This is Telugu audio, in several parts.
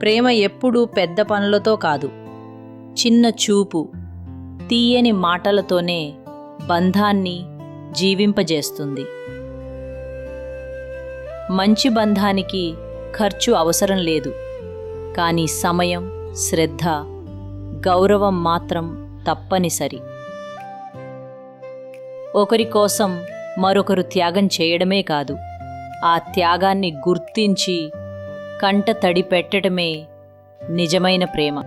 ప్రేమ ఎప్పుడూ పెద్ద పనులతో కాదు. చిన్న చూపు తీయని మాటలతోనే బంధాన్ని జీవింపజేస్తుంది. మంచి బంధానికి ఖర్చు అవసరం లేదు. కానీ సమయం శ్రద్ధ గౌరవం మాత్రం తప్పనిసరి. ఒకరి కోసం మరొకరు త్యాగం చేయడమే కాదు ఆ త్యాగాన్ని గుర్తించి కంట తడి పెట్టడమే నిజమైన ప్రేమ.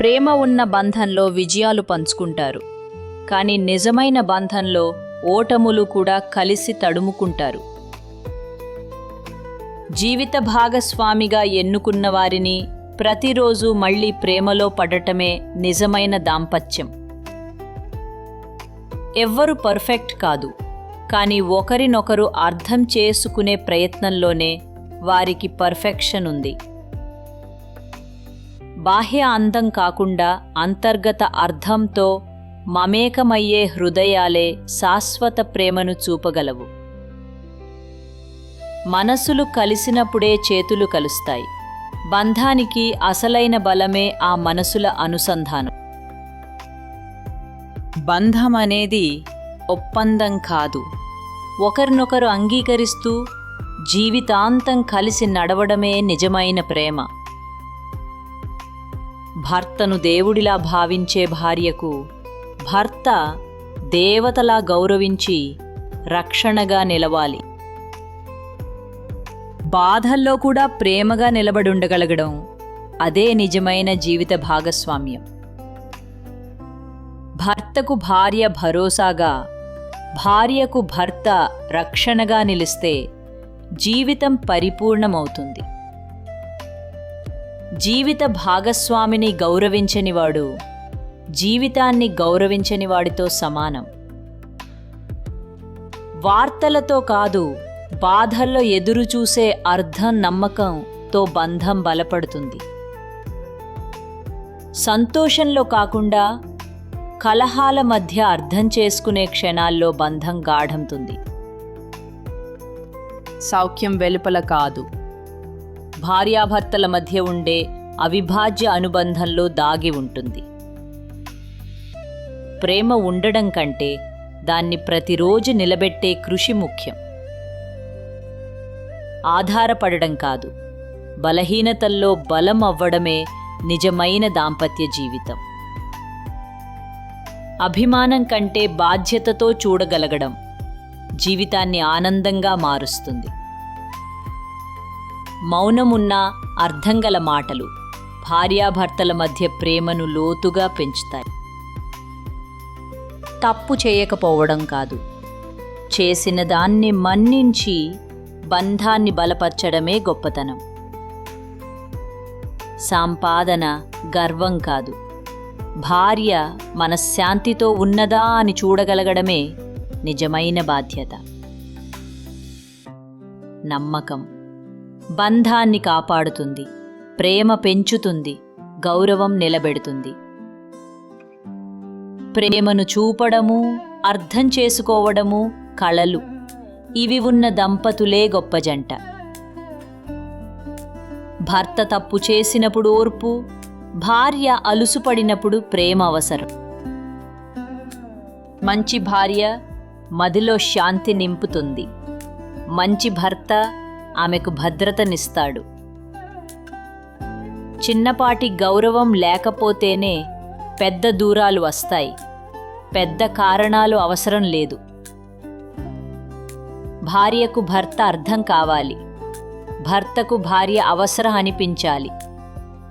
ప్రేమ ఉన్న బంధంలో విజయాలు పంచుకుంటారు. కానీ నిజమైన బంధంలో ఓటములు కూడా కలిసి తడుముకుంటారు. జీవిత భాగస్వామిగా ఎన్నుకున్న వారిని ప్రతిరోజు మళ్ళీ ప్రేమలో పడటమే నిజమైన దాంపత్యం. ఎవ్వరు పర్ఫెక్ట్ కాదు. కానీ ఒకరినొకరు అర్థం చేసుకునే ప్రయత్నంలోనే వారికి పర్ఫెక్షన్ ఉంది. బాహ్య అందం కాకుండా అంతర్గత అర్థంతో మమేకమయ్యే హృదయాలే శాశ్వత ప్రేమను చూపగలవు. మనసులు కలిసినప్పుడే చేతులు కలుస్తాయి. బంధానికి అసలైన బలమే ఆ మనసుల అనుసంధానం. బంధం అనేది ఒప్పందం కాదు. ఒకరినొకరు అంగీకరిస్తూ జీవితాంతం కలిసి నడవడమే నిజమైన ప్రేమ. భర్తను దేవుడిలా భావించే భార్యకు భర్త దేవతలా గౌరవించి రక్షణగా నిలవాలి. బాధల్లో కూడా ప్రేమగా నిలబడుండగలగడం అదే నిజమైన జీవిత భాగస్వామ్యం. భర్తకు భార్య భరోసాగా భార్యకు భర్త రక్షణగా నిలిస్తే జీవితం పరిపూర్ణమవుతుంది. జీవిత భాగస్వామిని గౌరవించనివాడు జీవితాన్ని గౌరవించని వాడితో సమానం. వార్తలతో కాదు బాధల్లో ఎదురుచూసే అర్థం నమ్మకంతో బంధం బలపడుతుంది. సంతోషంలో కాకుండా కలహాల మధ్య అర్థం చేసుకునే క్షణాల్లో బంధం గాఢంతుంది. సౌఖ్యం వెలుపల కాదు. భార్యాభర్తల మధ్య ఉండే అవిభాజ్య అనుబంధంలో దాగి ఉంటుంది. ప్రేమ ఉండడం కంటే దాన్ని ప్రతిరోజు నిలబెట్టే కృషి ముఖ్యం. ఆధారపడడం కాదు. బలహీనతల్లో బలం అవ్వడమే నిజమైన దాంపత్య జీవితం. అభిమానం కంటే బాధ్యతతో చూడగలగడం జీవితాన్ని ఆనందంగా మారుస్తుంది. మౌనమున్న అర్థంగల మాటలు భార్యాభర్తల మధ్య ప్రేమను లోతుగా పెంచుతాయి. తప్పు చేయకపోవడం కాదు. చేసిన దాన్ని మన్నించి బంధాన్ని బలపరచడమే గొప్పతనం. సంపాదన గర్వం కాదు. భార్య మనశ్శాంతితో ఉన్నదా అని చూడగలగడమే నిజమైన బాధ్యత. నమ్మకం బంధాన్ని కాపాడుతుంది ప్రేమ పెంచుతుంది గౌరవం నిలబెడుతుంది. ప్రేమను చూపడము అర్థం చేసుకోవడము కళలు. ఇవి ఉన్న దంపతులే గొప్ప జంట. భర్త తప్పు చేసినప్పుడు ఓర్పు భార్య అలుసుపడినప్పుడు ప్రేమ అవసరం. మంచి భార్య మదిలో శాంతి నింపుతుంది. మంచి భర్త ఆమెకు భద్రతనిస్తాడు. చిన్నపాటి గౌరవం లేకపోతేనే పెద్ద దూరాలు వస్తాయి. పెద్ద కారణాలు అవసరం లేదు. భార్యకు భర్త అర్థం కావాలి. భర్తకు భార్య అవసరం అనిపించాలి.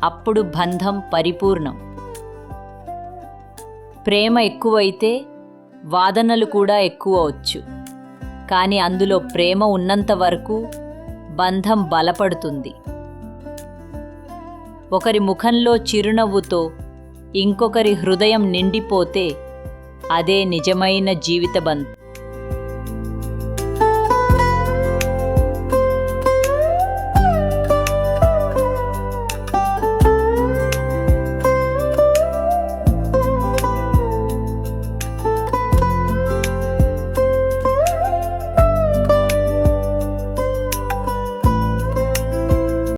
అప్పుడు బంధం పరిపూర్ణం. ప్రేమ ఎక్కువైతే వాదనలు కూడా ఎక్కువవచ్చు. కానీ అందులో ప్రేమ ఉన్నంత వరకు బంధం బలపడుతుంది. ఒకరి ముఖంలో చిరునవ్వుతో ఇంకొకరి హృదయం నిండిపోతే అదే నిజమైన జీవిత బంధం